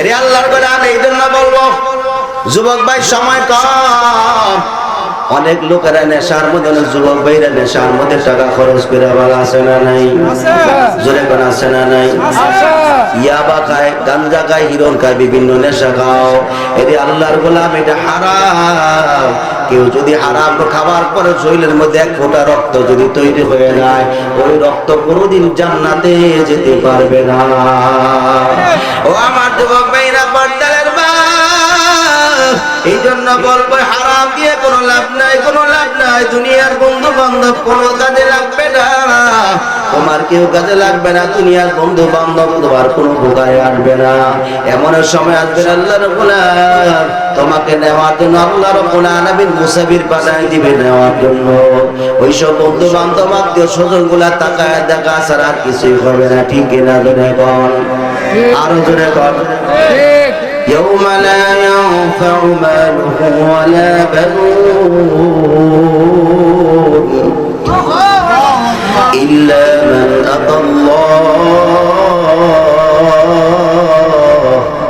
এরে আল্লাহর আমি এই জন্য বলব যুবক ভাই সময় কম। অনেক লোকেরা নেশার মধ্যে যুবক ভাইরা নেশার মধ্যে টাকা খরচ করে আবার আছে না নাই? জোরে কোন আছে না নাই? ইয়াবা খায় গাঞ্জা খায় হিরণ খায় বিভিন্ন নেশা খাও। এটি আল্লাহর গোলাম এটা হারাম। কেউ যদি হারাম খাবার পরে শরীরের মধ্যে এক ফোঁটা রক্ত যদি তৈরি হয়ে যায়, ওই রক্ত কোনোদিন জান্নাতে যেতে পারবে না। ও আমার যুবক ভাইরা পর্দালের এই জন্য বলব, হারাম দিয়ে কোনো লাভ নাই, কোনো লাভ নাই, দুনিয়ার বন্ধু বান্ধব কোনো কাজে লাগবে না। তোমার কেউ কাজে লাগবে না দুনিয়ার বন্ধু বান্ধব তোমার কোনো উপকারে আসবে না এমন সময় আসবে আল্লাহ রবুলার তোমাকে নেওয়ার জন্য আল্লাহ রবুল্লাহ নবীন মুসাফির পাঠায় দিবে নেওয়ার জন্য ওইসব বন্ধু বান্ধব আত্মীয় স্বজন গুলা তাকায় দেখা ছাড়া আর কিছুই হবে না ঠিক না জোরে কন আরো জোরে কন يوم لا ينفع مال ولا بنون إلا من أتى الله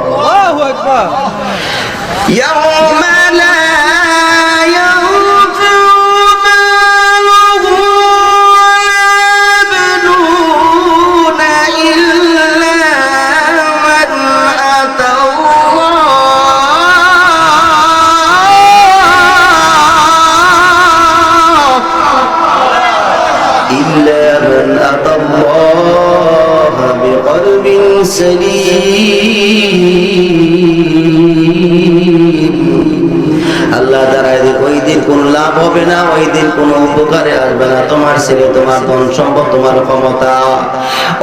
الله أكبر يوم তোমার ধন সম্পদ, তোমার ক্ষমতা।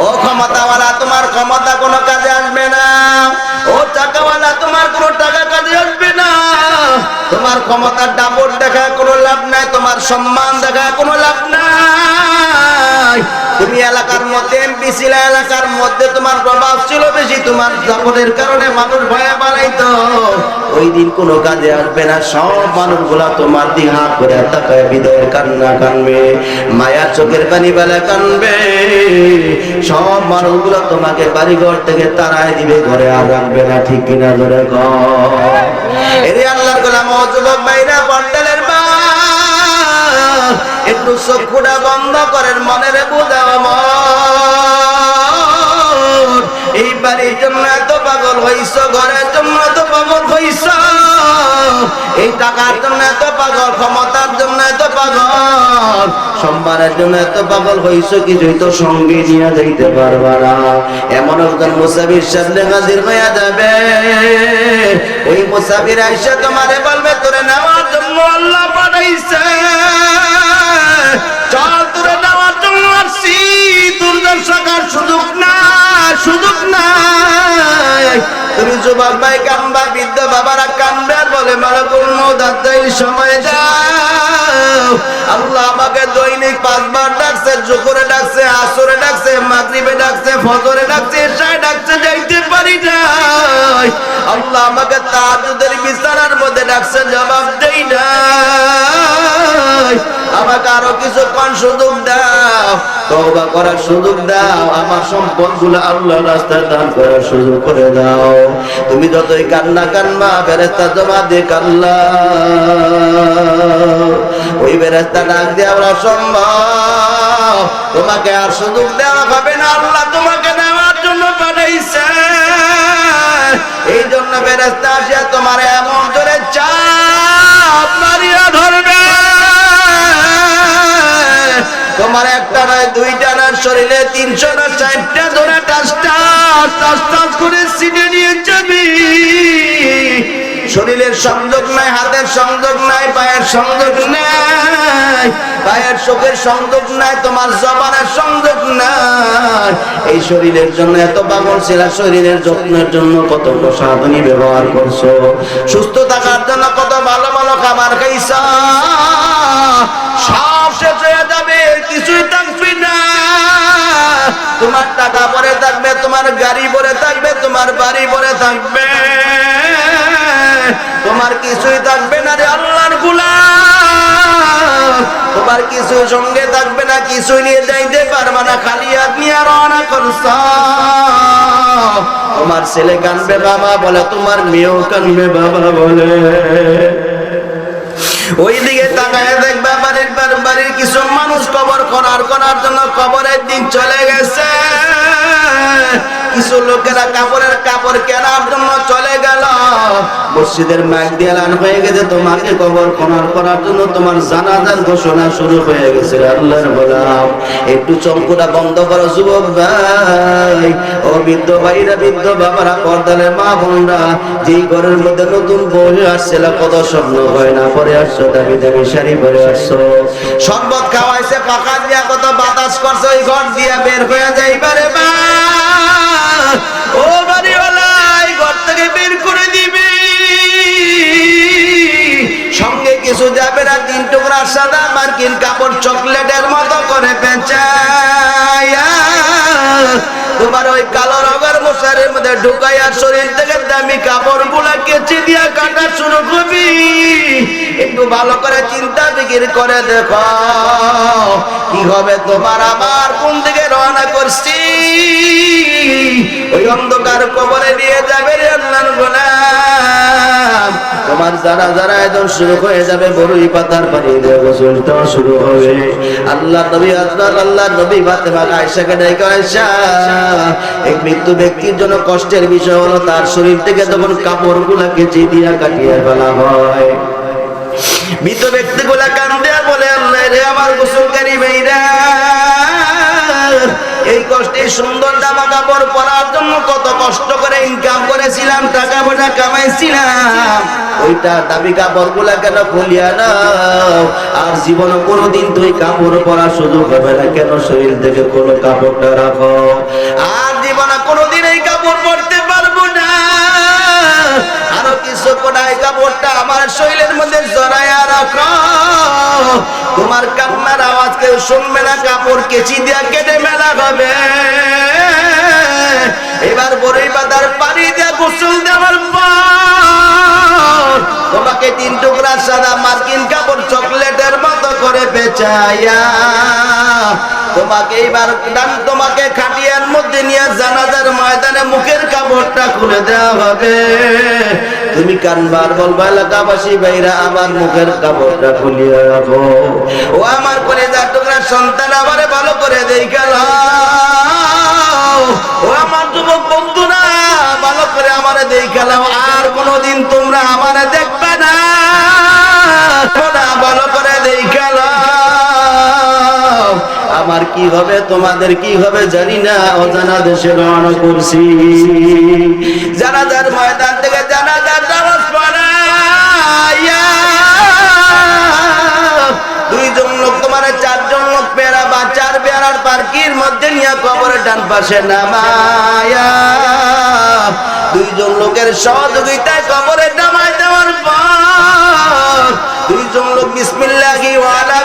ও ক্ষমতাওয়ালা, তোমার ক্ষমতা কোনো কাজে আসবে না। ও টাকাওয়ালা, তোমার কোনো টাকা কাজে আসবে না। তোমার ক্ষমতার ডাবর দেখা কোনো লাভ নাই, তোমার সম্মান দেখা কোনো লাভ নাই। এলাকার মধ্যে এমপি ছিল এলাকার মধ্যে তোমার প্রভাব ছিল বেশি, তোমার দাপটের কারণে মানুষ ভয়ে বাড়াইতো। ওই দিন কোনো কাজে আসবে না, সব মানুষগুলা তোমার দিকে হাত করে তাকায় বিদয়ের কান্না কানবে মায়ার চোখের পানি বেলা কানবে। সব মানুষগুলো তোমাকে বাড়িঘর থেকে তারাই দিবে, ঘরে আর রাখবে না, ঠিক কিনা ধরে ঘর এরে আল্লাহর গোলাম যুবক ভাইরা একটু চক্ষুটা বন্ধ করেন মন এই বাড়ির জন্য এত পাগল হইছ, ঘরের জন্য এত পাগল হইছ। এই টাকার জন্য এত পাগল, ক্ষমতার জন্য এত পাগল, সম্মানের জন্য এত পাগল হইছ, কিছুই তো সঙ্গে নিয়ে যাইতে পারবা না। এমন একজন মুসাফির সামনে হাজির হইয়া যাবে। ওই মুসাফির আইসা তোমারে বলবে, তোরে নেওয়ার জন্য আল্লাহ পাঠাইছে। তোর দর্শকার সুযোগ না সুযোগ নাই। তুমি যুবক ভাই কান্দা বৃদ্ধ বাবারা কান্দে আর বলে মালাকুল মৌদাতাই সময় দাও আল্লাহ আমাকে দৈনিক পাঁচবার ডাকছে জোকরে ডাকছে, আসরে ডাকছে, মাগরিবে ডাকছে, ফজরে ডাকছে, এশায় ডাকছে, যাইতে পারি নাই। আল্লাহ আমাকে তাহাজ্জুদের বিছানার মধ্যে ডাকছে, জবাব দেই আমাকে আরও কিছুক্ষণ সুযোগ দাও। তওবা করার সুযোগ দাও। আমার সম্পদগুলো আল্লাহ রাস্তায় দান করার সুযোগ করে দাও। তুমি যতই কান্না কান্না ফেরেস্তা জমা দিয়ে কাল্লা ওই ফেরেস্তা ডাক দিয়ে আমরা সম্ভব। তোমাকে আর সুযোগ দেওয়া হবে না। আল্লাহ তোমাকে নেওয়ার জন্য পাঠাইছে। এই জন্য ফেরেস্তা আসিয়া তোমার এমন জোরে চাপ তোমার একটা নয়, দুইটা না শরীরে তিনশো না, চারটা ধরে টাস করে সিটে নিয়ে যাবি। শরীরের সংযোগ নাই, হাতের সংযোগ নাই, পায়ের সংযোগ নাই, পায়ের চোখের সংযোগ নাই, তোমার জবানের সংযোগ নাই। এই শরীরের জন্য এত পাগল ছিল, শরীরের যত্নের জন্য কত সাধনী ব্যবহার করছ? সুস্থ থাকার জন্য কত ভালো ভালো খাবার খাইছ? সব শেষ কিছুই থাকবি না। তোমার টাকা পরে থাকবে, তোমার গাড়ি পরে থাকবে, তোমার বাড়ি পরে থাকবে। তোমার কিছুই থাকবে না রে আল্লাহর গুলাম। তোমার কিছু সঙ্গে থাকবে না, কিছুই নিয়ে যাইতে পারবে না, খালি আপনি আর রওনা করছ তোমার ছেলে কানবে বাবা বলে, তোমার মেয়েও কানবে বাবা বলে। ওইদিকে তাকায় দেখবা বাড়ির বাড়ির কিছু মানুষ কবর করার করার জন্য কবরের দিন চলে গেছে। কিছু লোকেরা কাপড়ের কাপড় কেনার জন্য চলে গেল। মসজিদের মাইক দিয়ে এলান হয়ে গেছে, তোমাকে কবর খনন করার জন্য তোমার জানাজার ঘোষণা শুরু হয়ে গেছে আল্লাহর বলাম একটু চমকুটা বন্ধ করো, যুবক ভাই। ও বৃদ্ধ ভাইরা, বৃদ্ধ বাবারা পর্দালে মা বোনরা, যেই ঘরের মধ্যে নতুন বউ আসছিল কত স্বপ্ন হয় না, পরে আসছো শরবত পাকা দিয়া কত ঘর দিয়া বের বা ও থেকে বের করে দিবি। সঙ্গে কিছু যাবে না, তিন টুকরা সাদা মার্কিন কাপড় চকলেটের মতো করে পেঁচায়া তোমার ওই কালো রঙের মশারের মধ্যে ঢুকাইয়া শরীর থেকে দামি কাপড়গুলা কেচে দিয়া কাটা শুরু করবি। একটু ভালো করে চিন্তা বিকির করে দেখো। কি হবে তোমার? আমার কোন দিকে রওনা করছি? ওই অন্ধকার কবরে নিয়ে যাবে আল্লাহর গোলাম। তোমার যারা যারা একদম শুরু হয়ে যাবে বড়ই পাতার পানি দিয়ে গোসল শুরু হবে। আল্লাহ নবী হযরত আল্লাহ নবী ফাতেমা আয়েশা, এক মৃত্যু ব্যক্তির জন্য কষ্টের বিষয় হলো তার শরীর থেকে যখন কাপড়গুলোকে চিদিয়া কাটিয়ে ফেলা হয়। মৃত ব্যক্তিগুলা কান্দে বলে, আল্লাহ রে, আমার গোসলকারী মেয়েরা। এই কষ্টে সুন্দর জামা কাপড় পরার জন্য কত কষ্ট করে ইনকাম করেছিলাম, টাকা পয়সা কামাইছিলাম। ওইটা দাবি কাপড়গুলা কেন খুলিয়া নাও আর জীবনে কোনোদিন তুই কাপড় পরার সুযোগ হবে না। কেন শরীর থেকে কোনো কাপড়টা রাখো? আর জীবনে কোনোদিন এই কাপড় পরতে পারব না। আরও কিছু কোনায় কাপড়টা আমার শরীরের মধ্যে জড়াইয়া রাখো। তোমার কান্নার আওয়াজ কেউ শুনবে না, কাপড় কেচি দিয়া কেটে মেলা হবে। এবার বড়ই বাদার পানি দিয়া গোসল দেওয়ার পর তোমাকে তিন টুকরা সাদা মার্কিন কাপড় মতো তোমাকে এইবার তোমাকে খাটিয়ার মধ্যে নিয়ে জানাজার ময়দানে মুখের কাপড়টা খুলে দেওয়া হবে। তুমি কানবার বলবা, এলাকাবাসী ভাইরা, আমার মুখের কাপড়টা খুলিয়ে রাখো। ও আমার করে যা টুকরা, সন্তান আমারে ভালো করে দেই গেল ও আমার যুবক বন্ধুরা, ভালো করে আমারে দেই গেলাম আর কোনোদিন তোমরা আমারে আমার কি হবে, তোমাদের কি হবে জানি না, অজানা দেশে রওনা করছি। জানাজার ময়দান থেকে জানাজার নামাজ দুইজন লোক তোমার, চারজন লোক পেয়ারা বা চার পার্কির মধ্যে নিয়ে কবরের ডান পাশে নামায়া দুইজন লোকের সহযোগিতায় কবরে নামায় দেওয়ার পর দুইজন লোক বিসমিল্লাহি ওয়ালা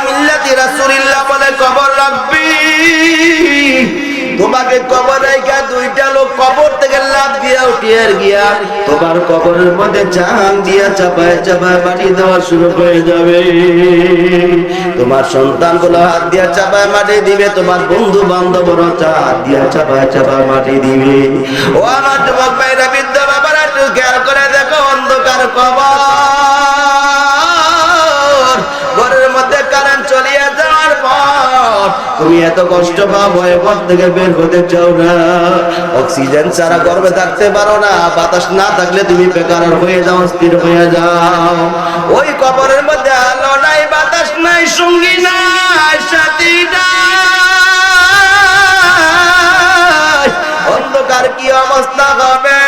তোমার কবরের মধ্যে দিয়া চাপায় চাপায় মাটি দেওয়া শুরু হয়ে যাবে। তোমার সন্তানগুলো হাত দিয়া চাপায় মাটি দিবে, তোমার বন্ধু বান্ধবরা হাত দিয়া চাপায় চাপায় মাটি দিবে। ও আমার যুবক ভাইরা, বৃদ্ধ বাবারা, একটু খেয়াল করে দেখো অন্ধকার কবর। তুমি এত কষ্ট পাও, ভয় ঘর থেকে বের হতে চাও না। অক্সিজেন ছাড়া গর্বে থাকতে পারো না, বাতাস না থাকলে তুমি বেকার হয়ে যাও স্থির হয়ে যাও। ওই কবরের মধ্যে আলো নাই, বাতাস নাই, সঙ্গী নাই, সাথী নাই। অন্ধকার কি অবস্থা হবে?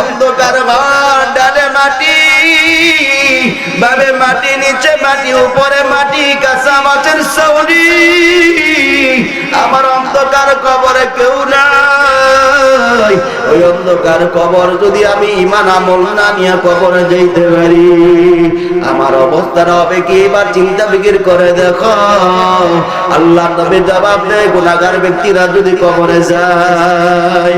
অন্ধকার ঘর মাটি, বাবে মাটি নিচে, মাটি উপরে মাটি। অন্ধকার কবরে কেউ নাই। ওই অন্ধকার কবর যদি আমি ইমান আমল না নিয়ে কবরে যেতে পারি, আমার অবস্থার হবে কি? এবার চিন্তা ফিকির করে দেখো। আল্লাহ নবী জবাব দেয় গুণাগার ব্যক্তিরা যদি কবরে যায়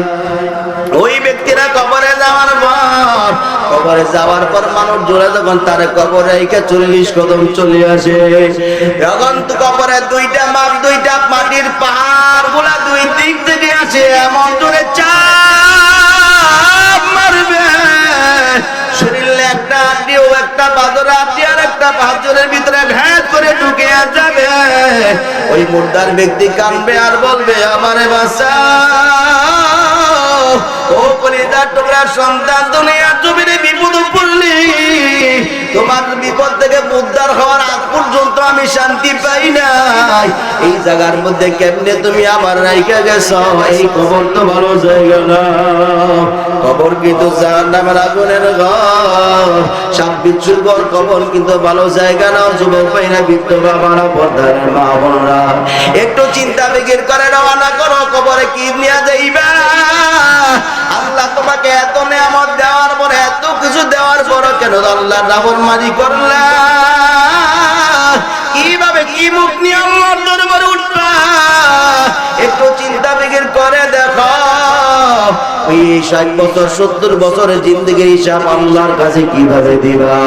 কবরে যাওয়ার পর মানুষ জোরে যখন তার কবরে রেখে চল্লিশ কদম চলে আসে। তখন তো কবরে দুইটা মাপ, দুইটা মাটির পাহাড়গুলা দুই দিক থেকে আসে, এমন জোরে চাপ মারবে। শরীরে একটা আড্ডিও একটা বাদর আড্ডি আর একটা বাদরের ভিতরে ভেদ করে ঢুকে যাবে। ওই মুর্দার ব্যক্তি কানবে আর বলবে, আমারে বাসা ও কলিদার টুকরা সন্তান দুনিয়া জমিনে বিপদ পড়লি। তোমার বিপদ থেকে উদ্ধার হওয়ার আগ পর্যন্ত আমি শান্তি পাই নাই। এই জায়গার মধ্যে কেমনে তুমি আমার রাইখা গেছ? এই কবর তো ভালো জায়গা না। কবর কিন্তু জাহান নামের আগুনের ঘর। সাপ বিচ্ছুর ঘর কবর কিন্তু ভালো জায়গা না। যুবক পাইনা বিধবা মারা পর্দার মা বোনরা, একটু চিন্তা বিগির করে রওনা করো। কবরে কি নিয়ে যাইবা? আল্লাহ তোমাকে এত নিয়ামত দেওয়ার পরে এত কিছু দেওয়ার পর কেন আল্লাহ রাবণ মারি করলা? কীভাবে কি মুখ নিয়ে আল্লাহর দরবারে উঠবা? একটু চিন্তা বিগির করে দেখো। দিবা?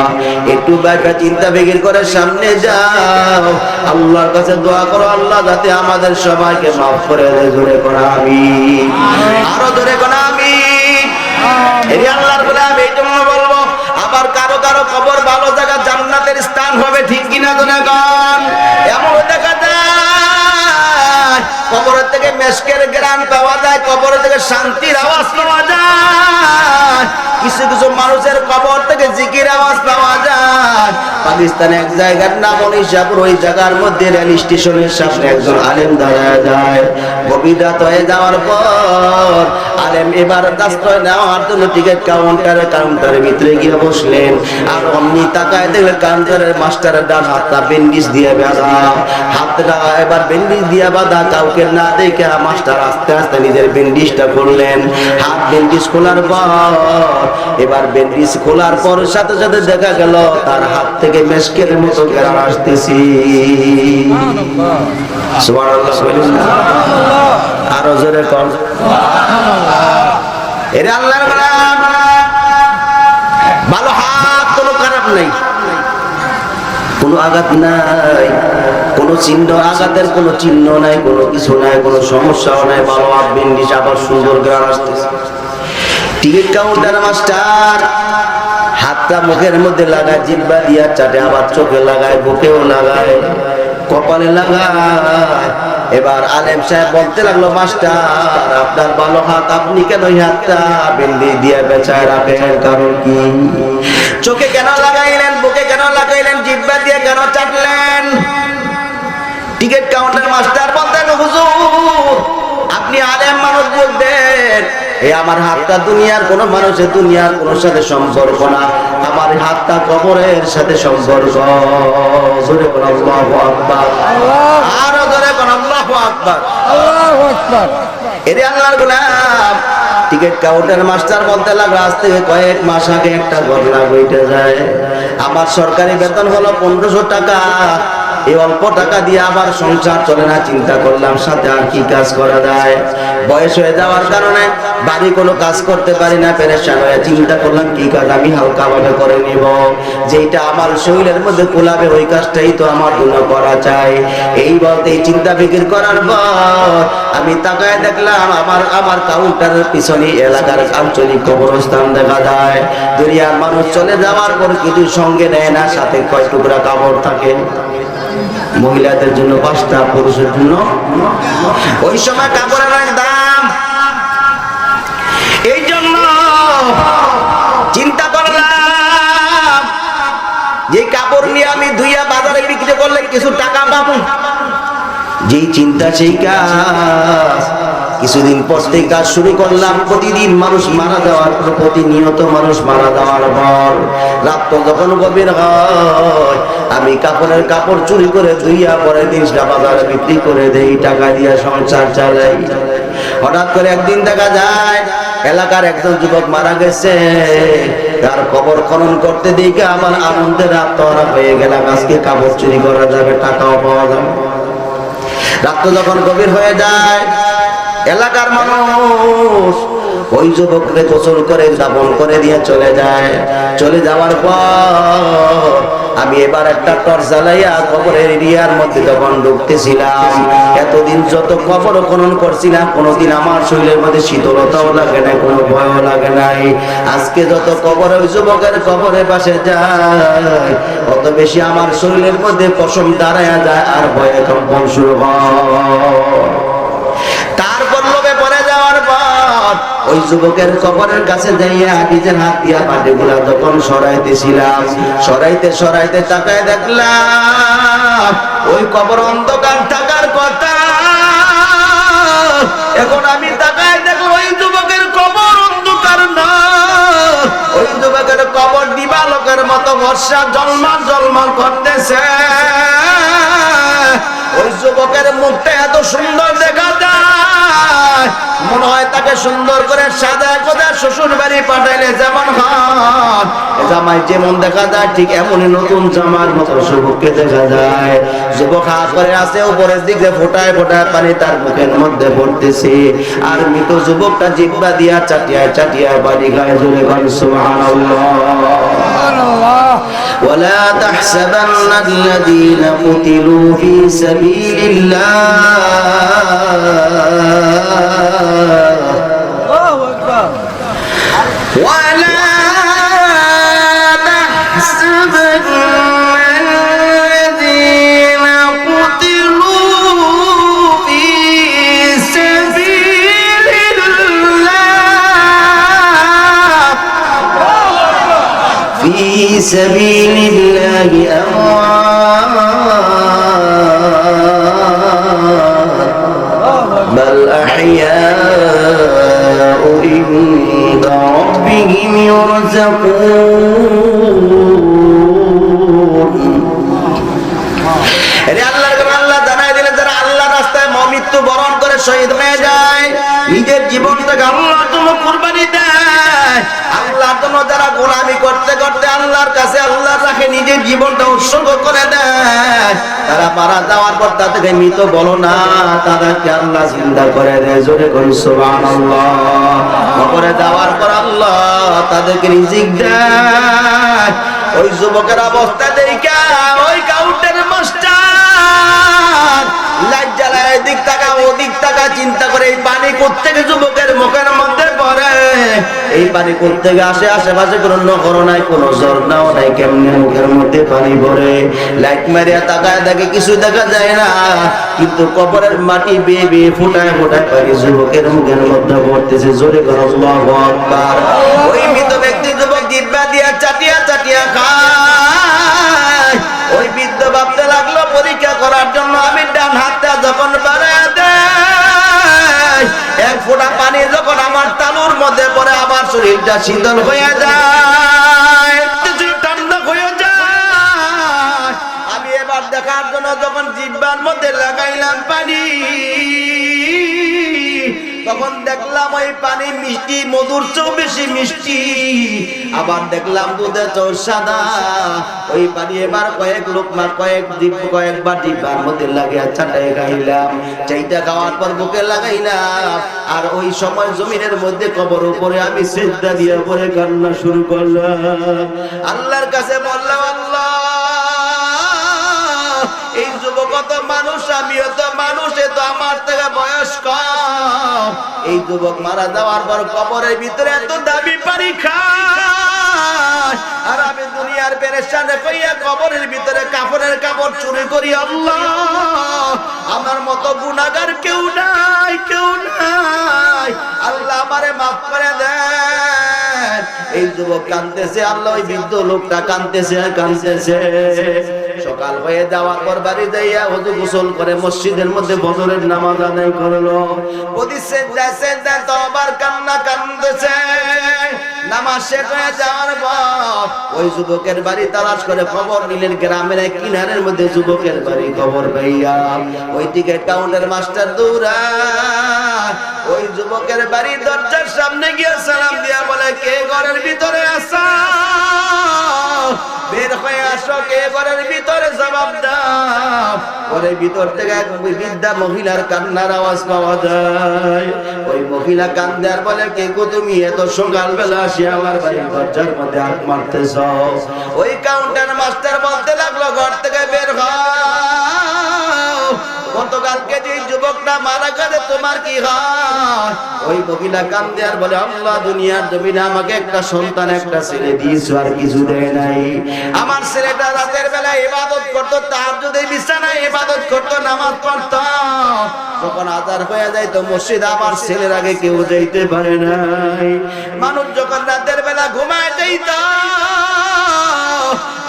একটু চিন্তা করে সামনে যাও। আল্লাহর কাছে দোয়া করো, আল্লাহ যাতে আমাদের সবাইকে মাফ করে জোরে করা আমি আরও ধরে করা আমি এই যায় কবরের থেকে মেশকের গ্রাম পাওয়া যায় কবরের থেকে শান্তির আওয়াজ পাওয়া যায়। কিছু কিছু মানুষের কবর থেকে জিকির আওয়াজ পাওয়া যায়। পাকিস্তানে এক জায়গার নাম অনিশাপুর, ওই জায়গার মধ্যে রেল স্টেশনের সামনে একজন আলেম দাঁড়ায় যায়। হয়ে যাওয়ার পর আলেম এবার আশ্রয় নেওয়ার জন্য টিকিট কাউন্টারে, কাউন্টারের ভিতরে গিয়ে বসলেন। আর অমনি তাকায় দেখলে কাউন্টারের মাস্টারের ডান হাতটা বেন্ডিস দিয়ে বাঁধা। হাতটা এবার বেন্ডিস দিয়ে বাঁধা, কাউকে না দেখে মাস্টার আস্তে আস্তে নিজের বেন্ডিসটা খুললেন। হাত বেন্ডিস খোলার পর এবার বেন্ডিস খোলার পর সাথে সাথে দেখা গেল তার হাত থেকে মেশকের মতো আসতেছি। আরও জোরে কর এরে আল্লাহর ভালো হাত কোনো খারাপ নাই। কোনো আঘাত নাই। কোনো চিহ্ন আঘাতের কোনো চিহ্ন নাই কোনো কিছু নাই কোনো সমস্যাও নাই। ভালো হাত বিন্ডিস আবার সুন্দর গ্রাম আসতেছে। টিকিট কাউন্টার মাস্টার হাতটা মুখের মধ্যে লাগায়, জিব্বা দিয়া চাটে, আবার চোখে লাগায়, বুকেও লাগায়, কপালে লাগায়। এবার আলেম সাহেব বলতে লাগল, মাস্টার, আপনার ভালো হাত, আপনি কেন এই হাতটা বিন্দি দিয়ে বেচায় রাখেন? কারণ কি? চোখে কেন লাগাইলেন, বুকে কেন লাগাইলেন, জিব্বা দিয়ে কেন চাটলেন? টিকিট কাউন্টার মাস্টার বলতেন হুজুর, আপনি আলেম মানুষ বলতেন এই আমার হাতটা দুনিয়ার কোন মানুষের দুনিয়ার কোন সাথে সম্পর্ক না। আমার হাতটা কবরের সাথে সম্পর্ক। জোরে কোন আল্লাহু আকবার। আরও জোরে কোন আল্লাহু আকবার। আল্লাহু আকবার। এরে আল্লাহর গোলাম টিকিট কাউন্টার মাস্টার বলতে লাগল আজ থেকে কয়েক মাস আগে একটা ঘটনা ঘটে যায়। আমার সরকারি বেতন হলো পনেরোশো টাকা। এই অল্প টাকা দিয়ে আবার সংসার চলে না, চিন্তা করলাম সাথে আর কি কাজ করা যায়। বয়স হয়ে যাওয়ার কারণে বাড়ি কোনো কাজ করতে পারি না, পেরেশান হয়ে চিন্তা করলাম, কি কাজ আমি হালকা ভাবে করে নিব। যেটা আমার শরীরের মধ্যে কোলাবে, ওই কাজটাই তো আমার জন্য করা চাই। এই বলতে এই চিন্তা বিক্রি করার পর আমি তাকায় দেখলাম, আমার আমার কাউন্টারের পিছনে এলাকার আঞ্চলিক কবরস্থান দেখা যায়। দুনিয়ার মানুষ চলে যাওয়ার পর কিছু সঙ্গে নেয় না, সাথে কয় টুকরা কাপড় থাকে। মহিলাদের জন্য, পাঁচটা পুরুষের জন্য। ওই সময় কাপড়ের অনেক দাম। এই জন্য চিন্তা করলাম, যে কাপড় নিয়ে আমি দুইয়া বাজারে বিক্রি করলে কিছু টাকা পাবো। যেই চিন্তা, সেই কাজ। কিছুদিন পর থেকে কাজ শুরু করলাম। প্রতিদিন মানুষ মারা যাওয়ার পর, প্রতিনিয়ত মানুষ মারা যাওয়ার পর, রাত যখন গভীর হয়, আমি কাপড়ের কাপড় চুরি করে ধুইয়া পরে জিনিসটা বাজারে বিক্রি করে দেই, টাকা দিয়ে সংসার চালাই। হঠাৎ করে একদিন দেখা যায়, এলাকার একজন যুবক মারা গেছে। তার কবর খনন করতে দিকে আমার আনন্দের আত্মহারা হয়ে গেলাম আজকে কাপড় চুরি করা যাবে, টাকাও পাওয়া যাবে। রাত যখন গভীর হয়ে যায় এলাকার মানুষ, ওই যুবককে গোসল করে দাপন করে দিয়ে চলে যায়। চলে যাওয়ার পর আমি এবার একটা টর্চ জ্বালাইয়া কবরের এরিয়ার মধ্যে যখন ঢুকতেছিলাম, এতদিন যত কবর খনন করছিলাম, কোনোদিন আমার শরীরের মধ্যে শীতলতাও লাগে না কোনো ভয়ও লাগে নাই। আজকে যত কবর ওই যুবকের কবরের পাশে যায়, অত বেশি আমার শরীরের মধ্যে পশম দাঁড়ায় যায় আর ভয়ে কম্পন শুরু হয়। ওই যুবকের কবরের কাছে যাইয়া নিজের হাত দিয়া পাটিগুলা যখন সরাইতেছিলাম, সরাইতে সরাইতে তাকায় দেখলাম, ওই কবর অন্ধকার থাকার কথা। এখন আমি তাকায় দেখল ওই যুবকের কবর অন্ধকার না। ওই যুবকের কবর দিবালকের মতো বর্ষা জলমান জলমান করতেছে। ওই যুবকের মুখটা এত সুন্দর দেখা যায় মনে হয় তাকে সুন্দর করে সাদা কোদা শ্বশুর বাড়ি পাঠাইলে যেমন হয় জামাই যেমন দেখা যায় ঠিক এমনই নতুন জামার মতো যুবককে দেখা যায় যুবক হাত করে আছে উপরের দিকে ফোটায় ফোটায় পানি তার মুখের মধ্যে পড়তেছে আর মৃত যুবকটা জিব্বা দিয়া চাটিয়া চাটিয়া পানি খায় জোরে গান সুবহানাল্লাহ ولا تحسبن الذين قتلوا في سبيل سبيل الله أكبر. ولا تحسبن في سبيل الله. أموات বরণ করে শহীদ যায়, নিজের আল্লাহর যারা গোলামি করতে করতে আল্লাহর কাছে আল্লাহ নিজের জীবনটা উৎসর্গ করে দেয়, তারা মারা যাওয়ার পর তাদেরকে মৃত বলো না তাদেরকে আল্লাহ চিন্তা করে দেয়? জোরে করি সুবহানাল্লাহ। কবরে যাওয়ার পর আল্লাহ তাদেরকে রিজিক দেয়। ওই যুবকের অবস্থা দেখা ওই কাউন্টার মাস্টার। লাইট জ্বালায় এদিক টাকা ওদিক টাকা চিন্তা করে এই পানি কোত্থেকে যুবকের মুখের মধ্যে পড়ে এই পানি কোত্থেকে আসে? আশেপাশে কোনো নহর নাই, কোনো ঝর্ণাও নাই, কেমনে মুখের মধ্যে পানি ভরে? লাইট মারিয়া তাকায় দেখে কিছু দেখা যায় না। কিন্তু কবরের মাটি বেয়ে বেয়ে ফুটায় ফুটায় পানি যুবকের মুখের মধ্যে পড়তেছে। জোরে করো ওই মৃত ব্যক্তি যুবক জিব্বা দিয়া চাটিয়া চাটিয়া খায়। ফোঁটা পানি যখন আমার তালুর মধ্যে পরে আমার শরীরটা শীতল হয়ে যায়। ঠান্ডা হয়ে যায়। আমি এবার দেখার জন্য যখন জিব্বার মধ্যে লাগাইলাম পানি তখন দেখলাম ওই পানি মিষ্টি মধুর চেয়েও বেশি মিষ্টি। আবার দেখলাম দুধের চৌ সাদা। ওই পানি এবার কয়েক লোকমা কয়েক ডিপ কয়েকবার ডিব্বার মধ্যে লাগিয়ে চাটাই খাইলাম। চাইটা খাওয়ার পর বুকে লাগাইলাম। আর ওই সময় জমিনের মধ্যে কবর উপরে আমি সেজদা দিয়ে পরে কান্না শুরু করলাম। আল্লাহর কাছে বললাম, আল্লাহ, এই যুবক তো মানুষ, আমিও তো মানুষ, এ তো আমার থেকে বয়স কম। এই যুবক মারা যাওয়ার পর কবরের ভিতরে এত দাবি পারি আর দুনিয়ার পেরেশানে কইয়া কবরের ভিতরে কাপড়ের কাপড় চুরি করি, আল্লাহ। আমার মতো গুনাহগার কেউ নাই কেউ নাই। আল্লাহ আমারে মাফ করে দেন। এই যুবক কানতেছে আল্লাহ ওই বৃদ্ধ লোকটা কানতেছে আর কানতেছে সকাল হয়ে যাওয়ার পর বাড়ি যাইয়া ওযু গোসল করে মসজিদের মধ্যে বদরের নামাজ আদায় করল। ওদি সেজদা সেজদা তো আবার কান্না কান্দতেছে নামাজ শেষ হয়ে যাওয়ার পর ওই যুবকের বাড়ি তালাশ করে খবর নিলেন গ্রামের এক কিনারের মধ্যে যুবকের বাড়ি খবর পাইয়া। ওই দিকে কাউন্টার মাস্টার দৌড়া। ওই যুবকের বাড়ি দরজার সামনে গিয়ে সালাম দিয়া বলে, কে ঘরের ভিতরে ঘরের ভিতরে থেকে এক বৃদ্ধা মহিলার কান্নার আওয়াজ পাওয়া যায়। ওই মহিলা কান্দে আর বলে, কে গো তুমি? এত সকালবেলা আসি আমার বাড়ির দরজার মধ্যে হাত মারতেছ? ওই কাউন্টার মাস্টার যুবকটা মারা গেলে তোমার কি হয়? ওই মহিলা কান্দে আর বলে, আল্লাহ, দুনিয়ার জমিনে আমাকে একটা সন্তান, একটা ছেলে দিয়েছ, আর কিছু দেয় নাই। আমার ছেলেটা রাতের বেলা ইবাদত করতো, তার যদি বিছানায় ইবাদত করতো, নামাজ পড়তো। যখন আজার হয়ে যায় তো মসজিদ আমার ছেলের আগে কেউ যাইতে পারে নাই। মানুষ যখন রাতের বেলা ঘুমায় যাইত,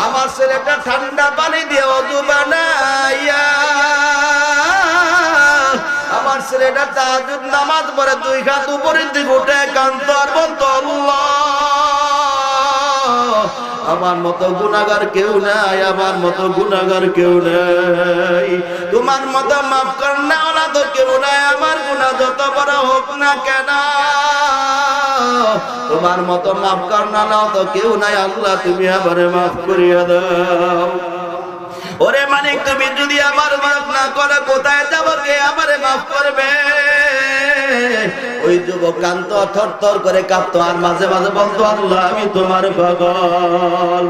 আমার ছেলেটা ঠান্ডা পানি দিয়ে অজু বানাইয়া আমার ছেলেটা তাহাজুদ নামাজ পড়ে দুই হাত উপরের দিকে উঠে আমার মতো গুনাগার কেউ নাই, আমার মতো গুনাগার কেউ নাই। তোমার মতো মাফ কর না তো কেউ নাই, আমার গুনাহ যত বড় হোক না কেন? তোমার মতো মাফ কর না তো কেউ নাই, আল্লাহ, তুমি আবার মাফ করিয়া দাও। ওরে মানিক, তুমি যদি আমার মাফ না করে, কোথায় যাব কে আমারে মাফ করবে? ওই যুবক কান্ত থর থর করে কাঁপতো, আর মাঝে মাঝে বলতো, আল্লাহ, আমি তোমার পাগল।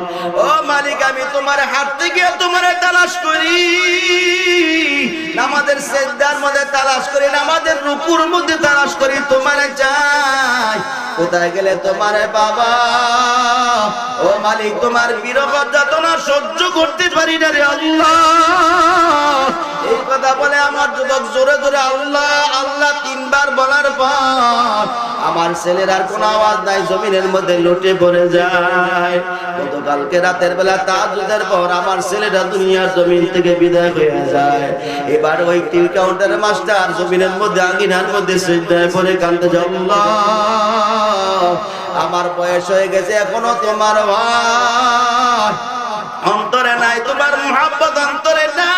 ও মালিক আমি তোমার হাঁটতে গিয়ে তোমার তালাশ করি। আমাদের সেজদার মধ্যে তালাশ করি আমাদের রুকুর মধ্যে তালাশ করি, তোমার চাই। কোথায় গেলে তোমার বাবা? ও মালিক, তোমার বিরহ যাতনা সহ্য করতে পারি না রে আল্লাহ। এই কথা বলে আমার যুবক জোরে জোরে, আল্লাহ আল্লাহ, তিনবার বলার পর আমার ছেলের আর কোনো আওয়াজ নাই, জমিনের মধ্যে লুটে পড়ে যায়। গতকালকে রাতের বেলা তাজুদের পর আমার ছেলেটা দুনিয়ার জমিন থেকে বিদায় হয়ে যায়। এবার ওই টিল কাউন্টার মাস্টার জমিনের মধ্যে আঙ্গিনার মধ্যে সিজদায় পড়ে কান্দে আল্লাহ আমার বয়স হয়ে গেছে এখনও তোমার ভাই। অন্তরে নাই তোমার মহাব্বত অন্তরে নাই।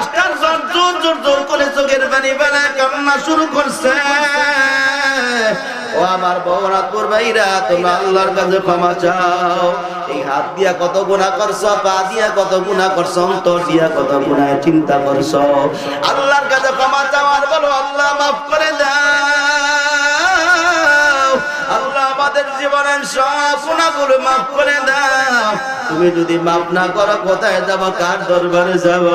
মাস্টার জোর জোর জোর জোর করে চোখের পানি বেলা কান্না শুরু করছে। ও আমার বহরাতপুর ভাইরা, তোমরা আল্লাহর কাছে ক্ষমা চাও। এই হাত দিয়া কত গুণা করছ, পা দিয়া কত গুণা করছ, অন্তর দিয়া কত গুণায় চিন্তা করছ। আল্লাহর কাছে ক্ষমা চাও আর বলো, আল্লাহ মাফ করে দাও তুমি যদি মাফ না করো, কোথায় যাব? কার দরবারে যাব?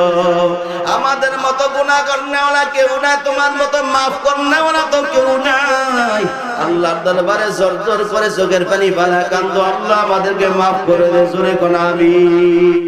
আমাদের মতো গুণা করনেওয়ালা কেউ নাই, তোমার মতো মাফ করনেওয়ালা তো কেউ নাই। আল্লাহর দরবারে জোর জোর করে চোখের পানি পালা কান্দ আল্লাহ আমাদেরকে মাফ করে দে, জোরে কোন আমি